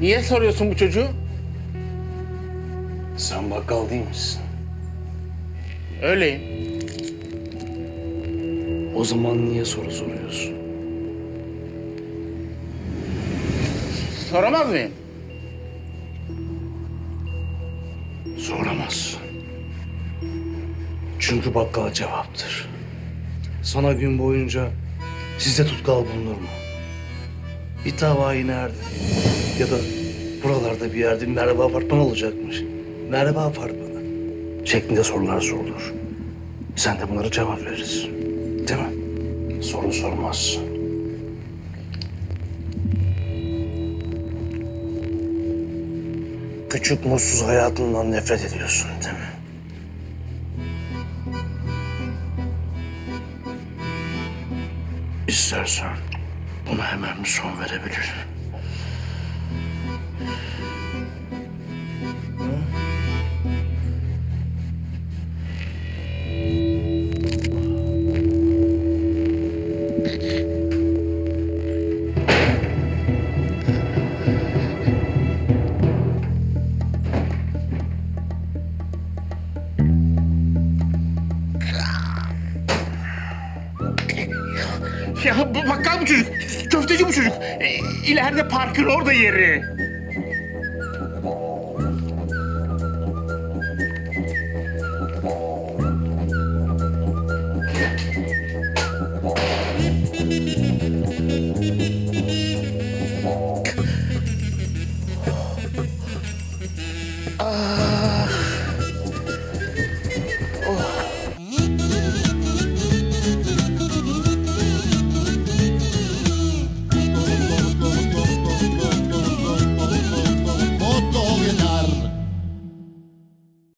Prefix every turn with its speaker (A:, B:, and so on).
A: Niye soruyorsun bu çocuğu?
B: Sen bakkal değil misin?
A: Öyleyim.
B: O zaman niye soru soruyorsun?
A: Soramaz mıyım?
B: Soramazsın. Çünkü bakkal cevaptır. Sana gün boyunca sizde tutkal bulunur mu? Bir tavayi nerede? Ya da buralarda bir yerde merhaba apartman olacakmış. Merhaba apartmanı. Şeklinde sorular sorulur. Sen de bunlara cevap verirsin. Değil mi? Soru sormazsın. Küçük mutsuz hayatından nefret ediyorsun değil mi? İstersen buna hemen bir son verebilirim.
A: Ya bu bakkal bu çocuk. Köfteci bu çocuk. E, ileride parkın orada yeri. Ah.